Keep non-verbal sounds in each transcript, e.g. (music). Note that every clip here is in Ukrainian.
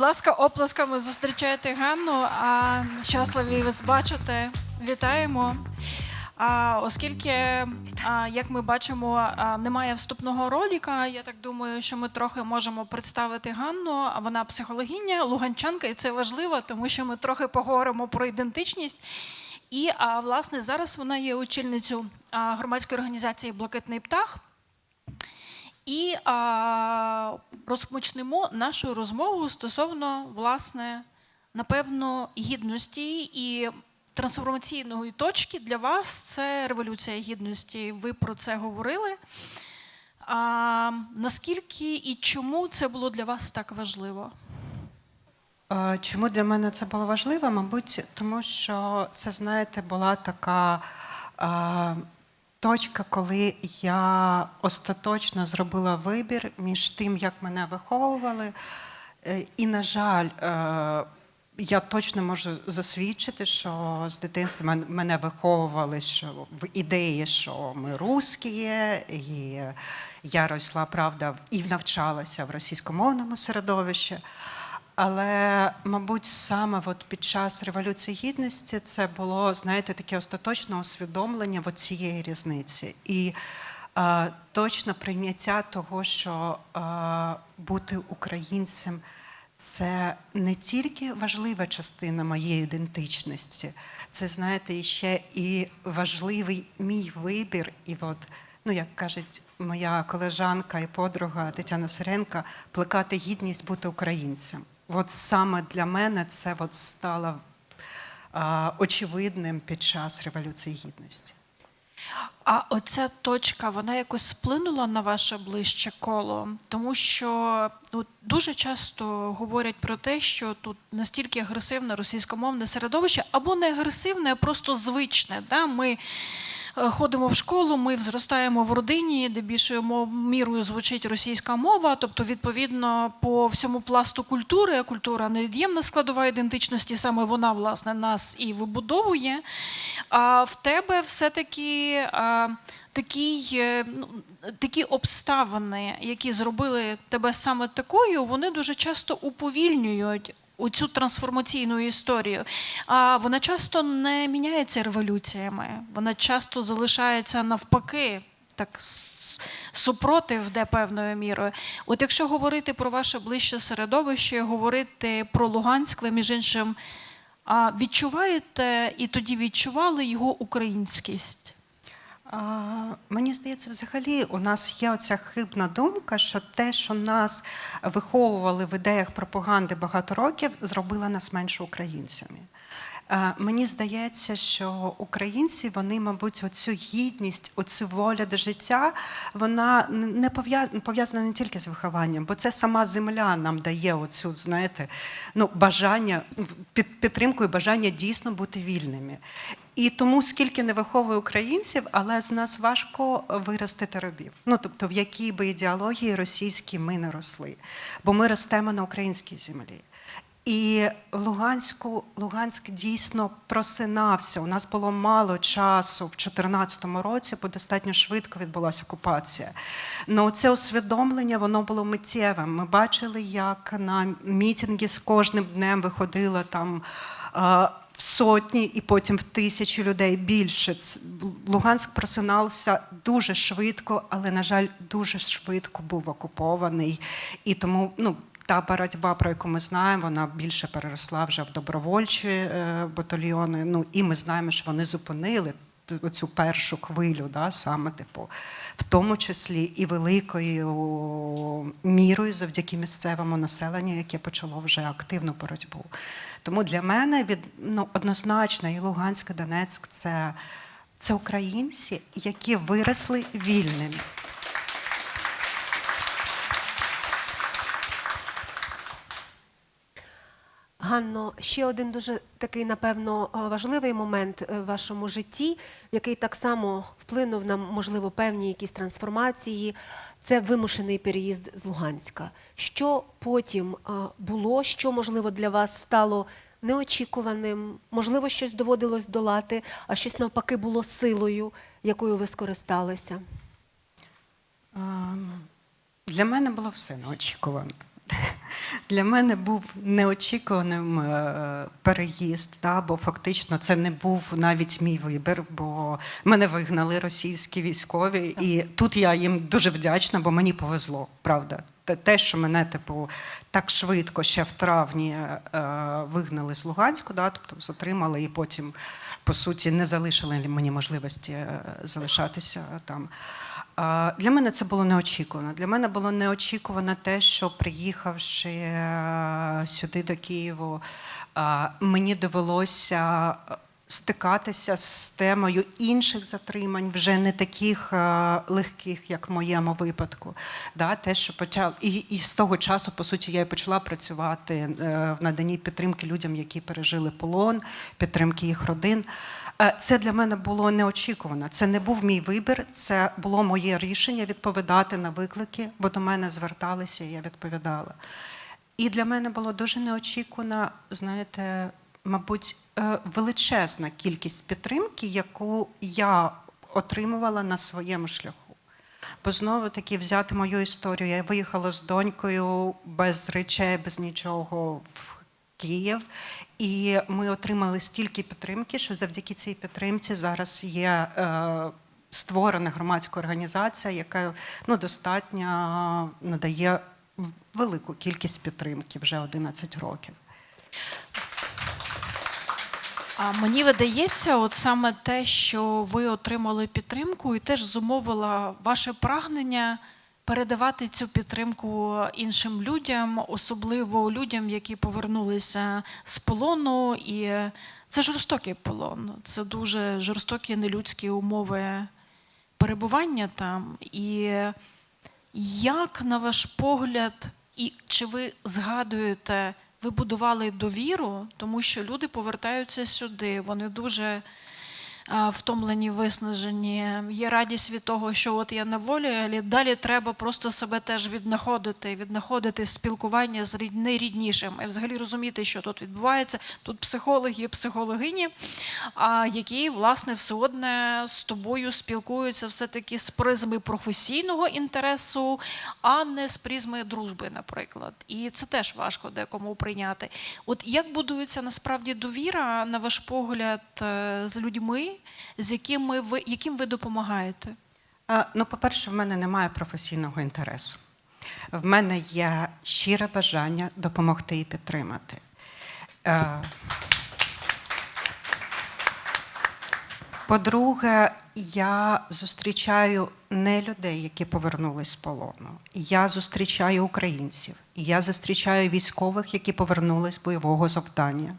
Будь ласка, оплесками зустрічайте Ганну. А щасливі вас бачити. Вітаємо. А, оскільки, а, як ми бачимо, а, немає вступного роліка, я так думаю, що ми трохи можемо представити Ганну. А Вона психологиня, луганчанка, і це важливо, тому що ми трохи поговоримо про ідентичність. І а, власне зараз вона є очільницею а, громадської організації Блакитний птах. І а, розпочнемо нашу розмову стосовно, власне, напевно, гідності і трансформаційної точки для вас це революція гідності. Ви про це говорили. А, наскільки і чому це було для вас так важливо? Чому для мене це було важливо? Мабуть, тому що це, знаєте, була така точка, коли я остаточно зробила вибір між тим, як мене виховували. Е, І, на жаль, е, я точно можу засвідчити, що з дитинства мене виховували що в ідеї, що ми русські, і я росла, правда, і навчалася в російськомовному середовищі. Але, мабуть, саме от під час Революції Гідності це було, знаєте, таке остаточне усвідомлення от цієї різниці. І е, точно прийняття того, що е, бути українцем це не тільки важлива частина моєї ідентичності, це, знаєте, ще і важливий мій вибір. І от, ну, як кажуть моя колежанка і подруга Тетяна Сиренка, плекати гідність бути українцем. От саме для мене це от стало а, очевидним під час Революції Гідності. А оця точка, вона якось вплинула на ваше ближче коло, тому що ну, дуже часто говорять про те, що тут настільки агресивне російськомовне середовище, або не агресивне, а просто звичне. Да? Ми ходимо в школу, ми зростаємо в родині, де більшою мірою звучить російська мова, тобто, відповідно, по всьому пласту культури, культура невід'ємна складова ідентичності, саме вона, власне, нас і вибудовує. А в тебе все-таки е, ну, такі обставини, які зробили тебе саме такою, вони дуже часто уповільнюють. У цю трансформаційну історію. А вона часто не міняється революціями, вона часто залишається навпаки, так супротив, де певною мірою. От якщо говорити про ваше ближче середовище, говорити про Луганськ, ви між іншим відчуваєте і тоді відчували його українськість? Мені здається, взагалі у нас є оця хибна думка, що те, що нас виховували в ідеях пропаганди багато років, зробило нас менше українцями. Мені здається, що українці, вони, мабуть, оцю гідність, оцю волю до життя, вона не пов'яз- пов'язана не тільки з вихованням, бо це сама земля нам дає оцю, знаєте, ну, бажання, під, підтримку і бажання дійсно бути вільними. І тому, скільки не виховує українців, але з нас важко виростити рабів. Ну тобто, в якій би ідеології російській ми не росли, бо ми ростемо на українській землі. І Луганську, Луганськ дійсно просинався. У нас було мало часу в 2014 році, бо достатньо швидко відбулася окупація. Ну це усвідомлення воно було миттєвим. Ми бачили, як на мітинги з кожним днем виходило там. е, в сотні і потім в тисячі людей більше. Луганськ просинався дуже швидко, але, на жаль, дуже швидко був окупований. І тому ну, та боротьба, про яку ми знаємо, вона більше переросла вже в добровольчі е, батальйони. Ну, і ми знаємо, що вони зупинили оцю першу хвилю, да, саме типу, в тому числі і великою мірою завдяки місцевому населенню, яке почало вже активну боротьбу. Тому для мене від ну, однозначно і Луганськ, і Донецьк це, це українці, які виросли вільними. Ганно, ще один дуже такий, напевно, е, важливий момент е, в вашому житті, який так само вплинув на, можливо, певні якісь трансформації, це вимушений переїзд з Луганська. Що потім е, було, що, можливо, для вас стало неочікуваним, можливо, щось доводилось долати, а щось навпаки було силою, якою ви скористалися? Ем, Для мене було все неочікувано. Для мене був неочікуваним е, переїзд, да, бо фактично це не був навіть мій вибір, бо мене вигнали російські військові, і тут я їм дуже вдячна, бо мені повезло, правда. Те- що мене типу так швидко, ще в травні е, вигнали з Луганську, да, тобто затримали і потім, по суті, не залишили мені можливості е, залишатися там. Для мене це було неочікувано. Для мене було неочікувано те, що приїхавши е, сюди до Києву, мені довелося е, стикатися з темою інших затримань, вже не таких е, легких, як в моєму випадку. Да, те, що почав, і, і з того часу, по суті, я і почала працювати е, в наданні підтримки людям, які пережили полон, підтримки їх родин. Е, Це для мене було неочікувано. Це не був мій вибір, це було моє рішення відповідати на виклики, бо до мене зверталися, і я відповідала. І для мене було дуже неочікувано, знаєте, мабуть, е, величезна кількість підтримки, яку я отримувала на своєму шляху. Бо знову таки взяти мою історію. Я виїхала з донькою без речей, без нічого в Київ, і ми отримали стільки підтримки, що завдяки цій підтримці зараз є. Е, Створена громадська організація, яка ну, достатньо надає велику кількість підтримки вже 11 років. А мені видається, от саме те, що ви отримали підтримку, і теж зумовила ваше прагнення передавати цю підтримку іншим людям, особливо людям, які повернулися з полону. І це жорстокий полон, це дуже жорстокі нелюдські умови перебування там. І як, на ваш погляд, і чи ви згадуєте, ви будували довіру, тому що люди повертаються сюди, вони дуже втомлені, виснажені. Є радість від того, що от я на волі, але далі треба просто себе теж віднаходити, віднаходити спілкування з рід- найріднішим і взагалі розуміти, що тут відбувається. Тут психологи, психологині, які власне все одне з тобою спілкуються все-таки з призми професійного інтересу, а не з призми дружби, наприклад. І це теж важко декому прийняти. От як будується насправді довіра, на ваш погляд, е, з людьми, з якими ви яким ви допомагаєте? Ну, по-перше, в мене немає професійного інтересу. В мене є щире бажання допомогти і підтримати. Е, По-друге, я зустрічаю не людей, які повернулись з полону. Я зустрічаю українців. Я зустрічаю військових, які повернулись з бойового завдання.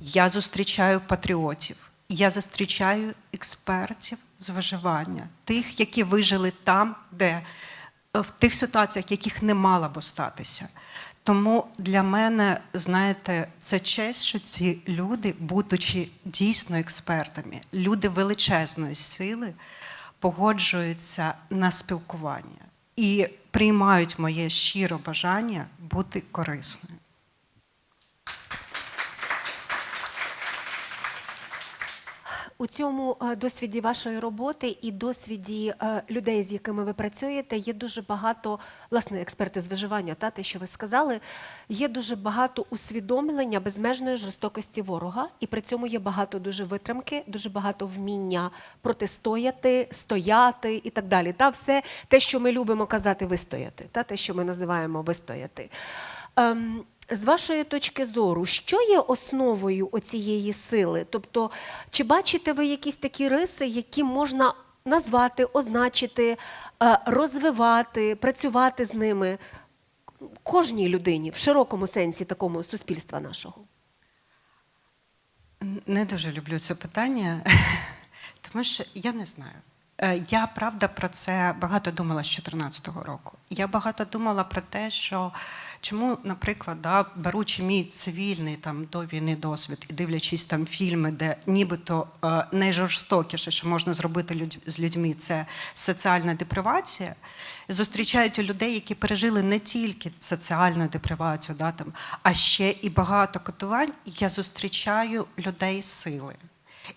Я зустрічаю патріотів. Я зустрічаю експертів з виживання, тих, які вижили там, де е, в тих ситуаціях, яких не мало б статися. Тому для мене, знаєте, це честь, що ці люди, будучи дійсно експертами, люди величезної сили, погоджуються на спілкування і приймають моє щире бажання бути корисною. У цьому е, досвіді вашої роботи і досвіді е, людей, з якими ви працюєте, є дуже багато, власне, експерти з виживання, та те, що ви сказали, є дуже багато усвідомлення безмежної жорстокості ворога, і при цьому є багато дуже витримки, дуже багато вміння протистояти, стояти і так далі. Та все те, що ми любимо казати, вистояти, та те, що ми називаємо вистояти. Ем, з вашої точки зору, що є основою оцієї сили? Тобто, чи бачите ви якісь такі риси, які можна назвати, означити, е, розвивати, працювати з ними кожній людині в широкому сенсі такому суспільства нашого? Не дуже люблю це питання, (laughs) тому що я не знаю. Е, Я правда про це багато думала з 2014 року. Я багато думала про те, що чому, наприклад, да, беручи мій цивільний там до війни досвід і дивлячись там фільми, де нібито е, найжорстокіше, що можна зробити людь- з людьми, це соціальна депривація. Зустрічають людей, які пережили не тільки соціальну депривацію, да, там, а ще і багато катувань. Я зустрічаю людей сили.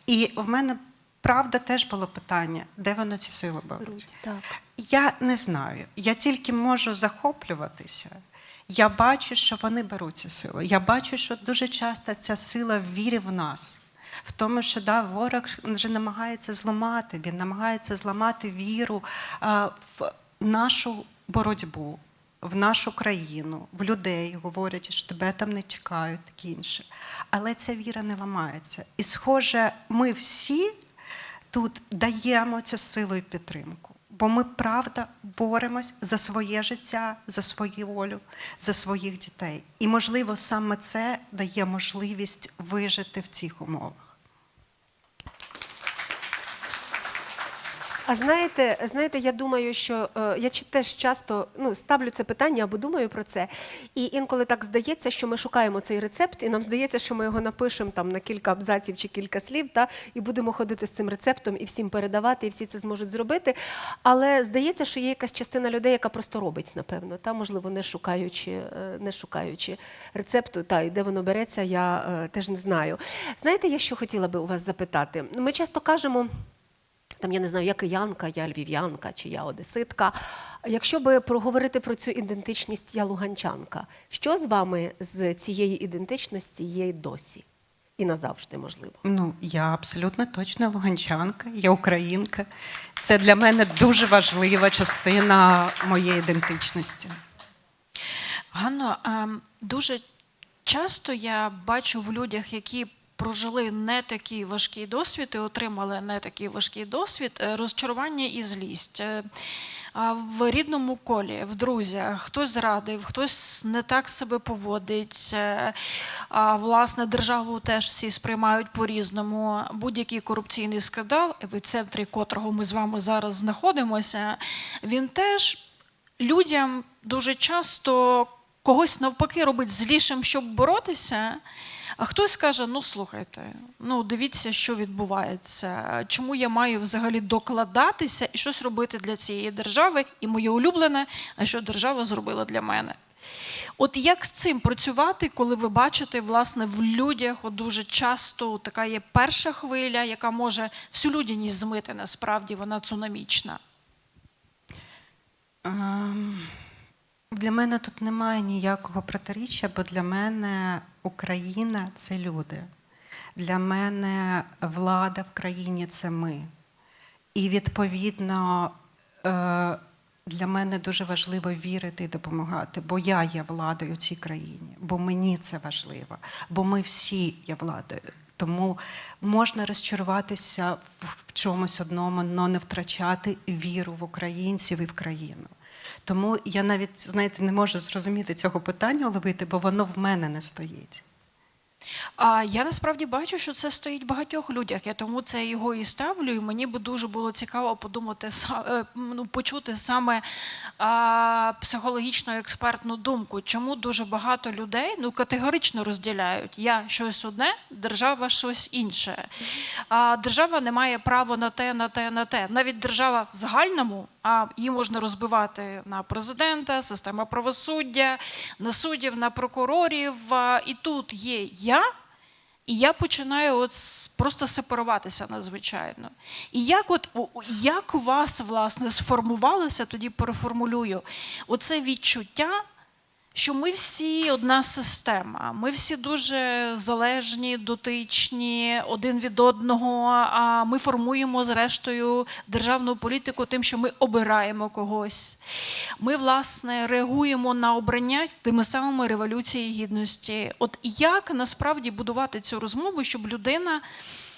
І в мене правда теж було питання, де вони ці сили беруть. Так. Я не знаю. Я тільки можу захоплюватися Я бачу, що вони беруть цю силу. Я бачу, що дуже часто ця сила в вірі в нас. В тому, що да, ворог вже намагається зламати, він намагається зламати віру а, в нашу боротьбу, в нашу країну, в людей, говорять, що тебе там не чекають, таке інше. Але ця віра не ламається. І, схоже, ми всі тут даємо цю силу і підтримку. Бо ми правда боремось за своє життя, за свою волю, за своїх дітей. І, можливо, саме це дає можливість вижити в цих умовах. А знаєте, знаєте, я думаю, що е, я чи- теж часто ну, ставлю це питання або думаю про це. І інколи так здається, що ми шукаємо цей рецепт, і нам здається, що ми його напишемо там на кілька абзаців чи кілька слів, та, і будемо ходити з цим рецептом і всім передавати, і всі це зможуть зробити. Але здається, що є якась частина людей, яка просто робить, напевно, та, можливо, не шукаючи, е, не шукаючи рецепту, та, і де воно береться, я е, теж не знаю. Знаєте, я що хотіла би у вас запитати? Ми часто кажемо там я не знаю, я киянка, я львів'янка чи я одеситка. Якщо би проговорити про цю ідентичність, я луганчанка, що з вами з цієї ідентичності є досі? І назавжди, можливо. Ну, я абсолютно точно луганчанка, я українка. Це для мене дуже важлива частина моєї ідентичності. Ганно, ем, дуже часто я бачу в людях, які прожили не такий важкий досвід і отримали не такий важкий досвід, е, розчарування і злість. Е, В рідному колі, в друзях, хтось зрадив, хтось не так себе поводить. е, власне, державу теж всі сприймають по-різному. Будь-який корупційний скандал, в центрі котрого ми з вами зараз знаходимося, він теж людям дуже часто когось навпаки робить злішим, щоб боротися. А хтось каже: ну слухайте, ну дивіться, що відбувається. Чому я маю взагалі докладатися і щось робити для цієї держави? І моє улюблене, а що держава зробила для мене? От як з цим працювати, коли ви бачите, власне, в людях от дуже часто така є перша хвиля, яка може всю людяність змити, насправді вона цунамічна. Ем, Для мене тут немає ніякого протиріччя, бо для мене Україна це люди. Для мене влада в країні це ми. І відповідно е, для мене дуже важливо вірити і допомагати, бо я є владою в цій країні, бо мені це важливо, бо ми всі є владою. Тому можна розчаруватися в чомусь одному, але не втрачати віру в українців і в країну. Тому я навіть, знаєте, не можу зрозуміти цього питання ловити, бо воно в мене не стоїть. А я насправді бачу, що це стоїть в багатьох людях. Я тому це його і ставлю. І мені би дуже було цікаво подумати е, ну, почути саме а, психологічну експертну думку, чому дуже багато людей ну категорично розділяють я щось одне, держава щось інше. А держава не має права на те, на те, на те. Навіть держава в загальному, а її можна розбивати на президента, система правосуддя, на суддів, на прокурорів. І тут є я. І я починаю от просто сепаруватися надзвичайно. І як от як у вас власне сформувалося, тоді переформулюю, оце відчуття, що ми всі одна система, ми всі дуже залежні, дотичні один від одного. А ми формуємо зрештою державну політику тим, що ми обираємо когось. Ми, власне, реагуємо на обрання тими самими революції гідності. От як насправді будувати цю розмову, щоб людина,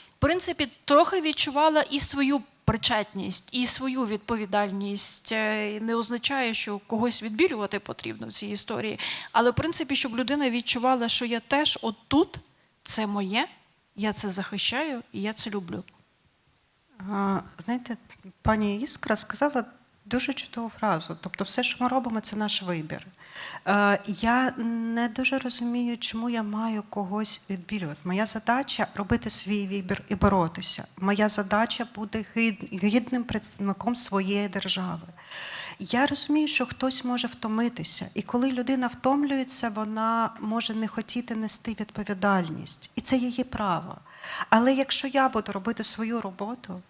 в принципі, трохи відчувала і свою причетність, і свою відповідальність. Е, Не означає, що когось відбілювати потрібно в цій історії. Але, в принципі, щоб людина відчувала, що я теж отут, це моє, я це захищаю і я це люблю. Знаєте, пані Іскра сказала дуже чудову фразу. Тобто, все, що ми робимо, це наш вибір. Е, Я не дуже розумію, чому я маю когось відбілювати. Моя задача робити свій вибір і боротися. Моя задача бути гідним представником своєї держави. Я розумію, що хтось може втомитися, і коли людина втомлюється, вона може не хотіти нести відповідальність, і це її право. Але якщо я буду робити свою роботу,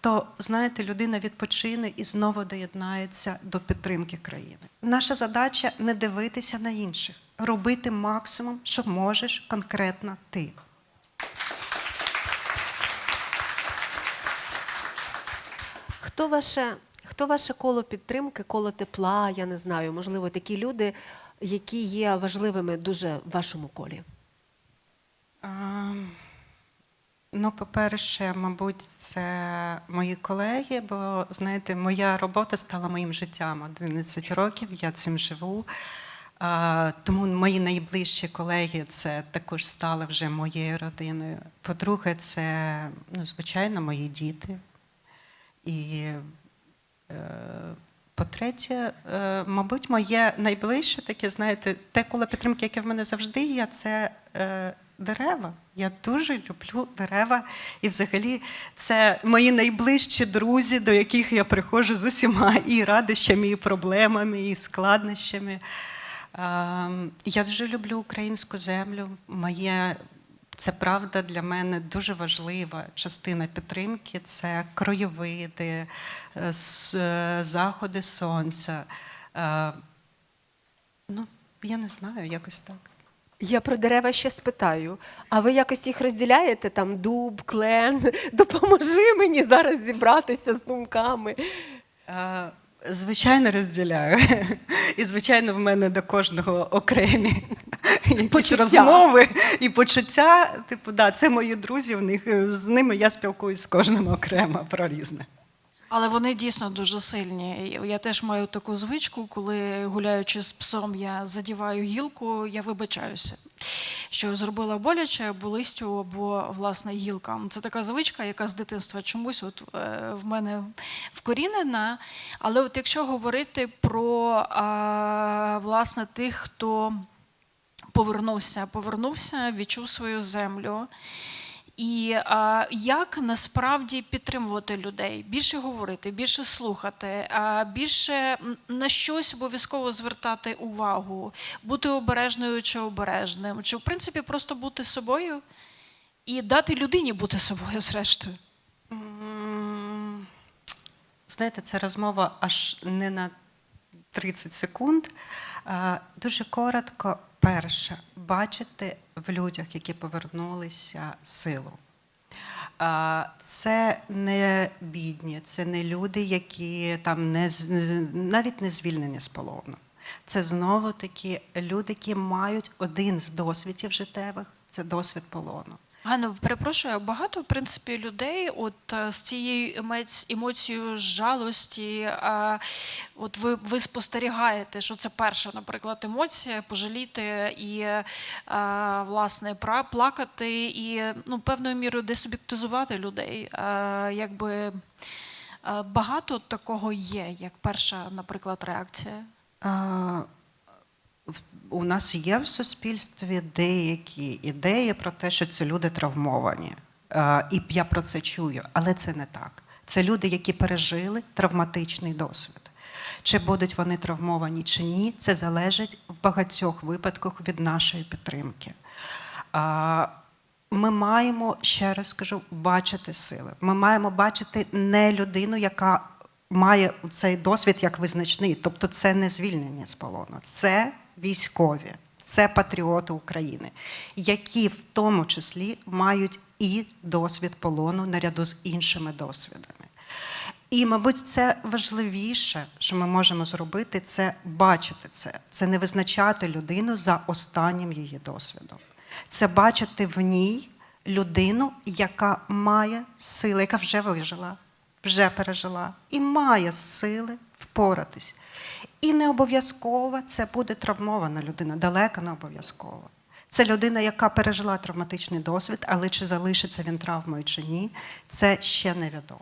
то знаєте, людина відпочине і знову доєднається до підтримки країни. Наша задача не дивитися на інших, робити максимум, що можеш конкретно ти. Хто ваше, хто ваше коло підтримки, коло тепла, я не знаю, можливо, такі люди, які є важливими дуже в вашому колі? А, Ну, по-перше, мабуть, це мої колеги, бо знаєте, моя робота стала моїм життям 11 років, я цим живу. Тому мої найближчі колеги це також стали вже моєю родиною. По-друге, це, ну, звичайно, мої діти. І е, по-третє, е, мабуть, моє найближче таке, знаєте, те коло підтримки, яке в мене завжди є, це е, дерева. Я дуже люблю дерева. І взагалі це мої найближчі друзі, до яких я приходжу з усіма (laughs) і радощами, і проблемами, і складнощами. Ем, Я дуже люблю українську землю. Моє це правда для мене дуже важлива частина підтримки. Це краєвиди, е, е, заходи сонця. Е, Ну, я не знаю, якось так. Я про дерева ще спитаю. А ви якось їх розділяєте? Там дуб, клен? (laughs) Допоможи мені зараз зібратися з думками. Е, Звичайно, розділяю. (laughs) І, звичайно, в мене до кожного окремі (laughs) якісь розмови і почуття. Типу, да, це мої друзі, в них з ними я спілкуюсь з кожним окремо про різне. Але вони дійсно дуже сильні. Я теж маю таку звичку, коли гуляючи з псом, я задіваю гілку, я вибачаюся, що зробила боляче або листю, або власне гілка. Це така звичка, яка з дитинства чомусь от, е, в мене вкорінена. Але от якщо говорити про власне тих, хто повернувся, повернувся, відчув свою землю. І а, як насправді підтримувати людей, більше говорити, більше слухати, а, більше на щось обов'язково звертати увагу, бути обережною чи обережним, чи в принципі просто бути собою і дати людині бути собою, (laughs) зрештою. Знаєте, це розмова аж не на 30 секунд. Дуже коротко, перше, бачити в людях, які повернулися силу. Це не бідні, це не люди, які там не навіть не звільнені з полону. Це знову таки люди, які мають один з досвідів життєвих це досвід полону. Ганно, перепрошую, багато в принципі людей, от е, з цією емоцією жалості, от ви, ви спостерігаєте, що це перша, наприклад, емоція пожаліти і е, власне плакати, і ну, певною мірою десуб'єктизувати людей. Якби е, багато такого є, як перша, наприклад, реакція. У нас є в суспільстві деякі ідеї про те, що ці люди травмовані. І я про це чую, але це не так. Це люди, які пережили травматичний досвід. Чи будуть вони травмовані чи ні, це залежить в багатьох випадках від нашої підтримки. Ми маємо, ще раз скажу, бачити сили. Ми маємо бачити не людину, яка має цей досвід як визначний. Тобто це не звільнення з полону, це військові, це патріоти України, які в тому числі мають і досвід полону наряду з іншими досвідами. І, мабуть, це важливіше, що ми можемо зробити, це бачити це. Це не визначати людину за останнім її досвідом. Це бачити в ній людину, яка має сили, яка вже вижила, вже пережила, і має сили впоратись. І не обов'язково це буде травмована людина, далеко не обов'язково. Це людина, яка пережила травматичний досвід, але чи залишиться він травмою чи ні, це ще невідомо.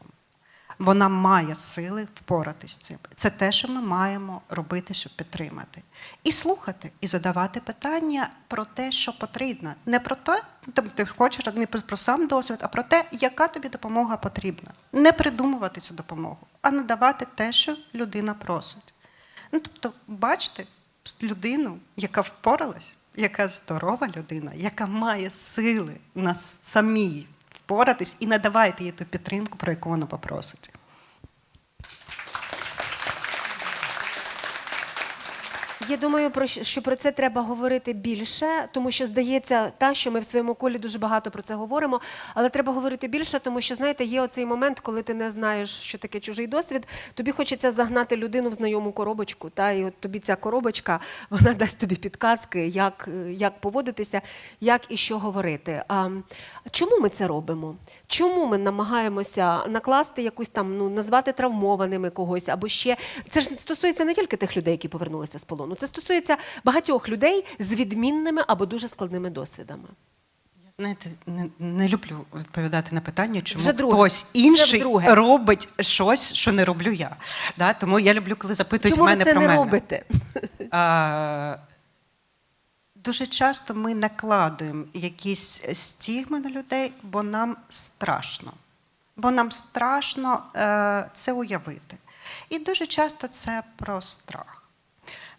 Вона має сили впоратись з цим. Це те, що ми маємо робити, щоб підтримати. І слухати, і задавати питання про те, що потрібно. Не про те, ти хочеш не про, сам досвід, а про те, яка тобі допомога потрібна. Не придумувати цю допомогу, а надавати те, що людина просить. Ну, тобто, бачите людину, яка впоралась, яка здорова людина, яка має сили на самій впоратись і надавайте їй ту підтримку, про яку вона попросить. Я думаю, про що про це треба говорити більше, тому що здається, та що ми в своєму колі дуже багато про це говоримо, але треба говорити більше, тому що знаєте, є оцей момент, коли ти не знаєш, що таке чужий досвід. Тобі хочеться загнати людину в знайому коробочку. Та і от тобі ця коробочка вона дасть тобі підказки, як, як поводитися, як і що говорити. А чому ми це робимо? Чому ми намагаємося накласти якусь там, ну назвати травмованими когось або ще це ж стосується не тільки тих людей, які повернулися з полону. Це стосується багатьох людей з відмінними або дуже складними досвідами. Знаєте, не, не люблю відповідати на питання, чому Вже друге. хтось Вже інший вдруге. робить щось, що не роблю я. Да? Тому я люблю, коли запитують Чому ви мене це про не мене. робите? (laughs) А, Дуже часто ми накладуємо якісь стігми на людей, бо нам страшно. Бо нам страшно е, це уявити. І дуже часто це про страх.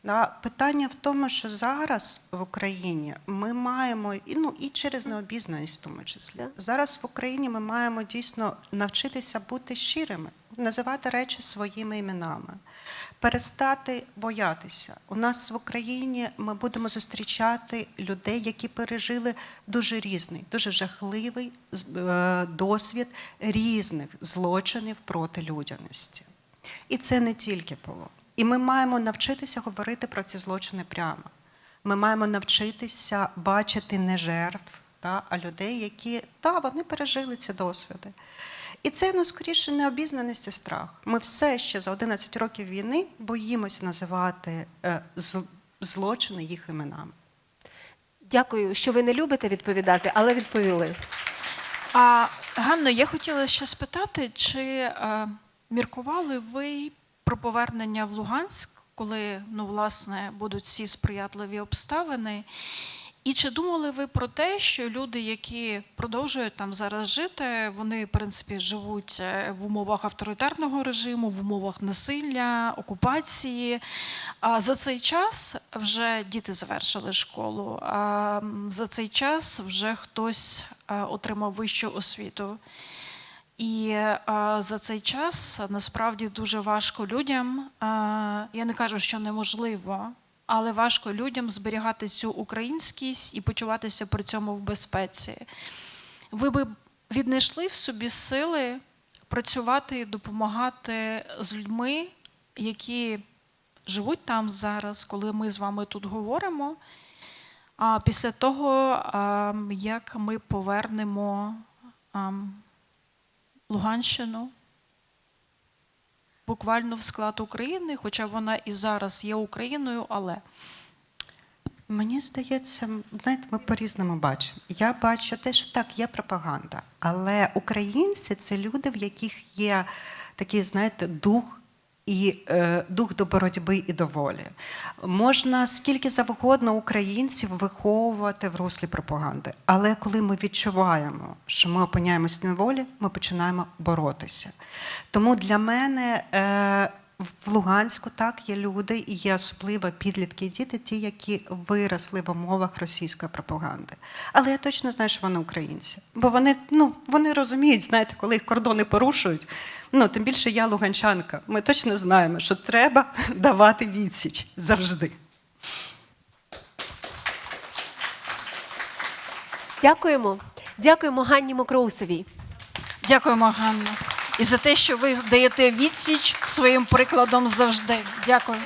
Да, питання в тому, що зараз в Україні ми маємо, і, ну, і через необізнаність в тому числі, зараз в Україні ми маємо дійсно навчитися бути щирими, називати речі своїми іменами, перестати боятися. У нас в Україні ми будемо зустрічати людей, які пережили дуже різний, дуже жахливий е, досвід різних злочинів проти людяності. І це не тільки полон. І ми маємо навчитися говорити про ці злочини прямо. Ми маємо навчитися бачити не жертв, та, а людей, які та, вони пережили ці досвіди. І це, ну, скоріше, необізнаність і страх. Ми все ще за 11 років війни боїмося називати е, злочини їх іменами. Дякую, що ви не любите відповідати, але відповіли. А Ганно, я хотіла ще спитати, чи е, міркували ви про повернення в Луганськ, коли ну, власне, будуть всі сприятливі обставини? І чи думали ви про те, що люди, які продовжують там зараз жити, вони в принципі живуть е, в умовах авторитарного режиму, в умовах насилля, окупації? А за цей час вже діти завершили школу. А за цей час вже хтось е, отримав вищу освіту. І е, за цей час насправді дуже важко людям. е, я не кажу, що неможливо, але важко людям зберігати цю українськість і почуватися при цьому в безпеці. Ви би віднайшли в собі сили працювати і допомагати з людьми, які живуть там зараз, коли ми з вами тут говоримо. А після того, як ми повернемо а, Луганщину буквально в склад України, хоча вона і зараз є Україною, але Мені здається, знаєте, ми по-різному бачимо. Я бачу те, що так, є пропаганда, але українці це люди, в яких є такий, знаєте, дух. І е, дух до боротьби і до волі. Можна скільки завгодно українців виховувати в руслі пропаганди. Але коли ми відчуваємо, що ми опиняємось на волі, ми починаємо боротися. Тому для мене е, в Луганську так є люди, і є особливо підлітки і діти, ті, які виросли в умовах російської пропаганди. Але я точно знаю, що вони українці. Бо вони, ну, вони розуміють, знаєте, коли їх кордони порушують. Ну, тим більше я луганчанка. Ми точно знаємо, що треба (laughs) давати відсіч завжди. Дякуємо. Дякуємо Ганні Мокроусовій. дякуємо, Ганна. І за те, що ви даєте відсіч своїм прикладом завжди. Дякую.